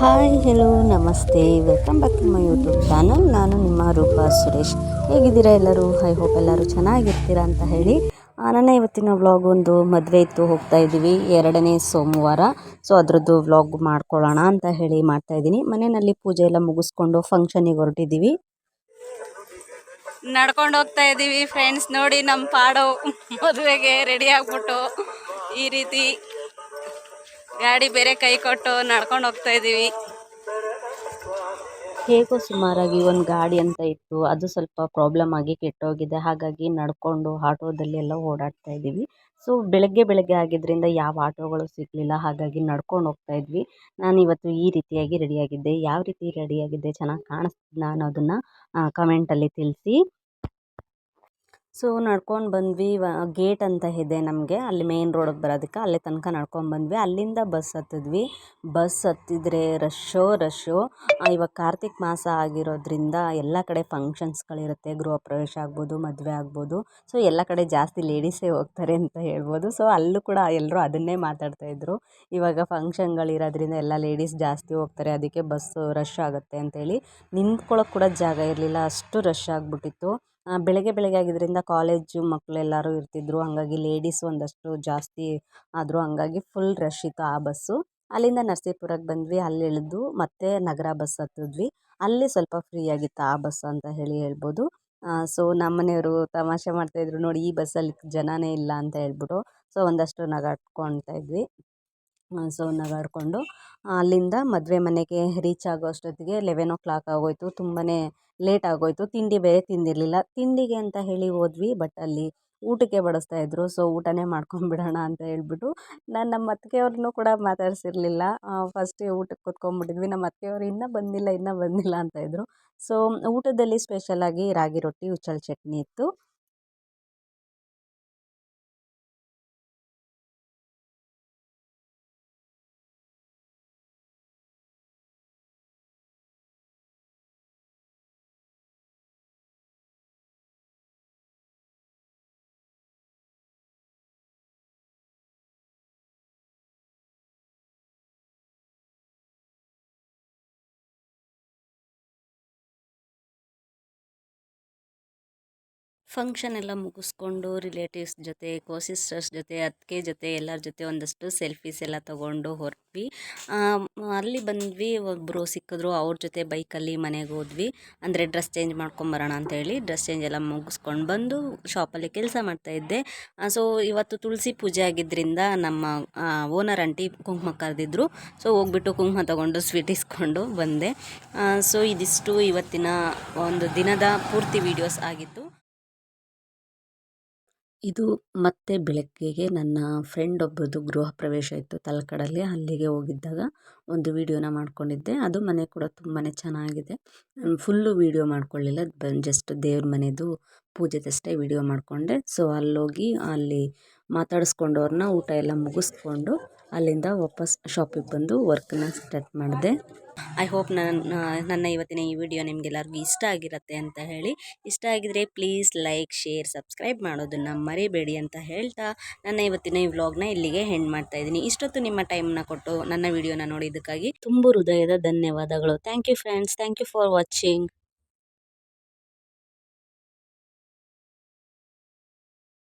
Hi hello ನಮಸ್ತೆ. Welcome back to my YouTube channel ನಾನು ನಿಮ್ಮ ರೂಪಾ ಸುರೇಶ್. ಹೇಗಿದ್ದೀರಾ ಎಲ್ಲರೂ? ಐ ಹೋಪ್ ಎಲ್ಲರೂ ಚೆನ್ನಾಗಿರ್ತೀರಾ ಅಂತ ಹೇಳಿ. ನನ್ನ ಇವತ್ತಿನ ವ್ಲಾಗ್ ಒಂದು ಮದುವೆ ಇತ್ತು, ಹೋಗ್ತಾ ಇದ್ದೀವಿ. ಎರಡನೇ ಸೋಮವಾರ. ಸೊ ಅದರದ್ದು ವ್ಲಾಗ್ ಮಾಡ್ಕೊಳ್ಳೋಣ ಅಂತ ಹೇಳಿ ಮಾಡ್ತಾ ಇದ್ದೀನಿ. ಮನೆಯಲ್ಲಿ ಪೂಜೆ ಎಲ್ಲ ಮುಗಿಸ್ಕೊಂಡು ಫಂಕ್ಷನಿಗೆ ಹೊರಟಿದ್ದೀವಿ. ನಡ್ಕೊಂಡು ಹೋಗ್ತಾ ಇದ್ದೀವಿ ಫ್ರೆಂಡ್ಸ್ ನೋಡಿ ನಮ್ಮ ಪಾಡು. ಮದುವೆಗೆ ರೆಡಿ ಆಗ್ಬಿಟ್ಟು ಈ ರೀತಿ. ಗಾಡಿ ಬೇರೆ ಕೈ ಕೊಟ್ಟು ನಡ್ಕೊಂಡು ಹೋಗ್ತಾ ಇದ್ದೀವಿ ಹೇಗೋ ಸುಮಾರಾಗಿ ಒಂದು ಗಾಡಿ ಅಂತ ಇತ್ತು. ಅದು ಸ್ವಲ್ಪ ಪ್ರಾಬ್ಲಮ್ ಆಗಿ ಕೆಟ್ಟೋಗಿದೆ. ಹಾಗಾಗಿ ನಡ್ಕೊಂಡು ಆಟೋದಲ್ಲಿ ಎಲ್ಲ ಓಡಾಡ್ತಾ ಇದ್ದೀವಿ ಸೊ ಬೆಳಗ್ಗೆ ಬೆಳಗ್ಗೆ ಆಗಿದ್ದರಿಂದ ಯಾವ ಆಟೋಗಳು ಸಿಗಲಿಲ್ಲ. ಹಾಗಾಗಿ ನಡ್ಕೊಂಡು ಹೋಗ್ತಾ ಇದ್ವಿ. ನಾನು ಇವತ್ತು ಈ ರೀತಿಯಾಗಿ ರೆಡಿಯಾಗಿದ್ದೆ ಯಾವ ರೀತಿ ರೆಡಿಯಾಗಿದ್ದೆ ಚೆನ್ನಾಗಿ ಕಾಣಿಸ್ತಿದ್ನ ಅನ್ನೋದನ್ನು ಕಮೆಂಟಲ್ಲಿ ತಿಳಿಸಿ. ಸೊ ನಡ್ಕೊಂಡು ಬಂದ್ವಿ ಗೇಟ್ ಅಂತ ಇದೆ ನಮಗೆ. ಅಲ್ಲಿ ಮೇನ್ ರೋಡಿಗೆ ಬರೋದಕ್ಕೆ ಅಲ್ಲೇ ತನಕ ನಡ್ಕೊಂಡು ಬಂದ್ವಿ. ಅಲ್ಲಿಂದ ಬಸ್ ಹತ್ತಿದ್ವಿ. ಬಸ್ ಹತ್ತಿದ್ರೆ ರಶ್ಶೋ ರಶ್ಶೋ ಇವಾಗ ಕಾರ್ತಿಕ್ ಮಾಸ ಆಗಿರೋದ್ರಿಂದ ಎಲ್ಲ ಕಡೆ ಫಂಕ್ಷನ್ಸ್ಗಳಿರುತ್ತೆ ಗೃಹ ಪ್ರವೇಶ ಆಗ್ಬೋದು, ಮದುವೆ ಆಗ್ಬೋದು. ಸೊ ಎಲ್ಲ ಕಡೆ ಜಾಸ್ತಿ ಲೇಡೀಸೇ ಹೋಗ್ತಾರೆ ಅಂತ ಹೇಳ್ಬೋದು. ಸೊ ಅಲ್ಲೂ ಕೂಡ ಎಲ್ಲರೂ ಅದನ್ನೇ ಮಾತಾಡ್ತಾ ಇದ್ರು. ಇವಾಗ ಫಂಕ್ಷನ್ಗಳಿರೋದ್ರಿಂದ ಎಲ್ಲ ಲೇಡೀಸ್ ಜಾಸ್ತಿ ಹೋಗ್ತಾರೆ. ಅದಕ್ಕೆ ಬಸ್ಸು ರಶ್ ಆಗುತ್ತೆ ಅಂತೇಳಿ ನಿಂತ್ಕೊಳ್ಳೋಕೆ ಕೂಡ ಜಾಗ ಇರಲಿಲ್ಲ. ಅಷ್ಟು ರಶ್ ಆಗಿಬಿಟ್ಟಿತ್ತು. ಬೆಳಗ್ಗೆ ಬೆಳಗ್ಗೆ ಆಗಿದ್ದರಿಂದ ಕಾಲೇಜು ಮಕ್ಕಳೆಲ್ಲರೂ ಇರ್ತಿದ್ರು. ಹಾಗಾಗಿ ಲೇಡೀಸ್ ಒಂದಷ್ಟು ಜಾಸ್ತಿ ಆದರು ಹಂಗಾಗಿ ಫುಲ್ ರಶ್ ಇತ್ತು ಆ ಬಸ್ಸು ಅಲ್ಲಿಂದ ನರಸೀಪುರಕ್ಕೆ ಬಂದ್ವಿ. ಅಲ್ಲಿ ಇಳಿದು ಮತ್ತೆ ನಗರ ಬಸ್ ಹತ್ತಿದ್ವಿ ಅಲ್ಲಿ ಸ್ವಲ್ಪ ಫ್ರೀ ಆಗಿತ್ತು ಆ ಬಸ್ ಅಂತ ಹೇಳಿ ಹೇಳ್ಬೋದು. ಸೊ ನಮ್ಮನೆಯವರು ತಮಾಷೆ ಮಾಡ್ತಾಯಿದ್ರು ನೋಡಿ ಈ ಬಸ್ಸಲ್ಲಿ ಜನನೇ ಇಲ್ಲ ಅಂತ ಹೇಳ್ಬಿಟ್ಟು. ಸೊ ಒಂದಷ್ಟು ನಗಾಡ್ಕೊಳ್ತಾ ಇದ್ವಿ. ಸೊ ನಗಾಡಿಕೊಂಡು, ಅಲ್ಲಿಂದ ಮದುವೆ ಮನೆಗೆ ರೀಚ್ ಆಗೋ ಅಷ್ಟೊತ್ತಿಗೆ ಲೆವೆನ್ ಓ ಕ್ಲಾಕ್ ಆಗೋಯಿತು. ತುಂಬಾ ಲೇಟ್ ಆಗೋಯಿತು. ತಿಂಡಿ ಬೇರೆ ತಿಂದಿರಲಿಲ್ಲ. ತಿಂಡಿಗೆ ಅಂತ ಹೇಳಿ ಹೋದ್ವಿ ಬಟ್ ಅಲ್ಲಿ ಊಟಕ್ಕೆ ಬಡಿಸ್ತಾ ಇದ್ರು. ಸೊ ಊಟನೇ ಮಾಡ್ಕೊಂಡ್ಬಿಡೋಣ ಅಂತ ಹೇಳ್ಬಿಟ್ಟು ನಾನು ನಮ್ಮ ಅತ್ತಿಗೆಯವ್ರನ್ನೂ ಕೂಡ ಮಾತಾಡ್ಸಿರ್ಲಿಲ್ಲ. ಫಸ್ಟ್ ಊಟಕ್ಕೆ ಕೂತ್ಕೊಂಡ್ಬಿಟ್ಟಿದ್ವಿ. ನಮ್ಮ ಅತ್ತೆಯವರು ಇನ್ನೂ ಬಂದಿಲ್ಲ ಇನ್ನೂ ಬಂದಿಲ್ಲ ಅಂತ ಇದ್ದರು ಸೊ ಊಟದಲ್ಲಿ ಸ್ಪೆಷಲಾಗಿ ರಾಗಿ ರೊಟ್ಟಿ ಹುಚ್ಚಳ ಚಟ್ನಿ ಇತ್ತು. ಫಂಕ್ಷನ್ ಎಲ್ಲ ಮುಗಿಸ್ಕೊಂಡು ರಿಲೇಟಿವ್ಸ್ ಜೊತೆ ಕೋಸಿಸ್ಟರ್ಸ್ ಜೊತೆ, ಅತ್ತಿಗೆ ಜೊತೆ, ಎಲ್ಲರ ಜೊತೆ ಒಂದಷ್ಟು ಸೆಲ್ಫೀಸ್ ಎಲ್ಲ ತೊಗೊಂಡು ಹೊರಟ್ವಿ. ಅಲ್ಲಿ ಬಂದ್ವಿ ಒಬ್ಬರು ಸಿಕ್ಕಿದ್ರು, ಅವ್ರ ಜೊತೆ ಬೈಕಲ್ಲಿ ಮನೆಗೆ ಹೋದ್ವಿ. ಅಂದರೆ ಡ್ರೆಸ್ ಚೇಂಜ್ ಮಾಡ್ಕೊಂಬರೋಣ ಅಂತೇಳಿ ಡ್ರೆಸ್ ಚೇಂಜ್ ಎಲ್ಲ ಮುಗಿಸ್ಕೊಂಡು ಬಂದು ಶಾಪಲ್ಲಿ ಕೆಲಸ ಮಾಡ್ತಾಯಿದ್ದೆ ಸೊ ಇವತ್ತು ತುಳಸಿ ಪೂಜೆ ಆಗಿದ್ದರಿಂದ ನಮ್ಮ ಓನರ್ ಆಂಟಿ ಕುಂಕುಮ ಕರೆದಿದ್ರು. ಸೊ ಹೋಗ್ಬಿಟ್ಟು ಕುಂಕುಮ ತೊಗೊಂಡು ಸ್ವೀಟ್ ಇಸ್ಕೊಂಡು ಬಂದೆ. ಸೊ ಇದಿಷ್ಟು ಇವತ್ತಿನ ಒಂದು ದಿನದ ಪೂರ್ತಿ ವೀಡಿಯೋಸ್ ಆಗಿತ್ತು. ಇದು ಮತ್ತೆ ಬೆಳಗ್ಗೆಗೆ ನನ್ನ ಫ್ರೆಂಡ್ ಒಬ್ಬರದು ಗೃಹ ಪ್ರವೇಶ ಇತ್ತು ತಲಕಡಲ್ಲಿ. ಅಲ್ಲಿಗೆ ಹೋಗಿದ್ದಾಗ ಒಂದು ವೀಡಿಯೋನ ಮಾಡ್ಕೊಂಡಿದ್ದೆ. ಅದು ಮನೆ ಕೂಡ ತುಂಬಾ ಚೆನ್ನಾಗಿದೆ. Full video ಮಾಡ್ಕೊಳ್ಳಿಲ್ಲ. ಜಸ್ಟ್ ದೇವ್ರ ಮನೆದು ಪೂಜೆದಷ್ಟೇ ವೀಡಿಯೋ ಮಾಡಿಕೊಂಡೆ. ಸೊ ಅಲ್ಲೋಗಿ ಅಲ್ಲಿ ಮಾತಾಡಿಸ್ಕೊಂಡವ್ರನ್ನ ಊಟ ಎಲ್ಲ ಮುಗಿಸ್ಕೊಂಡು ಅಲ್ಲಿಂದ ವಾಪಸ್ ಶಾಪಿಗೆ ಬಂದು ವರ್ಕನ್ನ ಸ್ಟಾರ್ಟ್ ಮಾಡಿದೆ. ಐ ಹೋಪ್ ನನ್ನ ನನ್ನ ಇವತ್ತಿನ ಈ ವಿಡಿಯೋ ನಿಮಗೆಲ್ಲರಿಗೂ ಇಷ್ಟ ಆಗಿರುತ್ತೆ ಅಂತ ಹೇಳಿ. ಇಷ್ಟ ಆಗಿದರೆ ಪ್ಲೀಸ್ ಲೈಕ್ ಶೇರ್ ಸಬ್ಸ್ಕ್ರೈಬ್ ಮಾಡೋದನ್ನು ಮರಿಬೇಡಿ ಅಂತ ಹೇಳ್ತಾ ನನ್ನ ಇವತ್ತಿನ ಈ ವ್ಲಾಗ್ನ ಇಲ್ಲಿಗೆ ಹೆಂಡ್ ಮಾಡ್ತಾ ಇದ್ದೀನಿ. ಇಷ್ಟೊತ್ತು ನಿಮ್ಮ ಟೈಮ್ನ ಕೊಟ್ಟು ನನ್ನ ವಿಡಿಯೋನ ನೋಡಿದ್ದಕ್ಕಾಗಿ ತುಂಬ ಹೃದಯದ ಧನ್ಯವಾದಗಳು. Thank you friends thank you for watching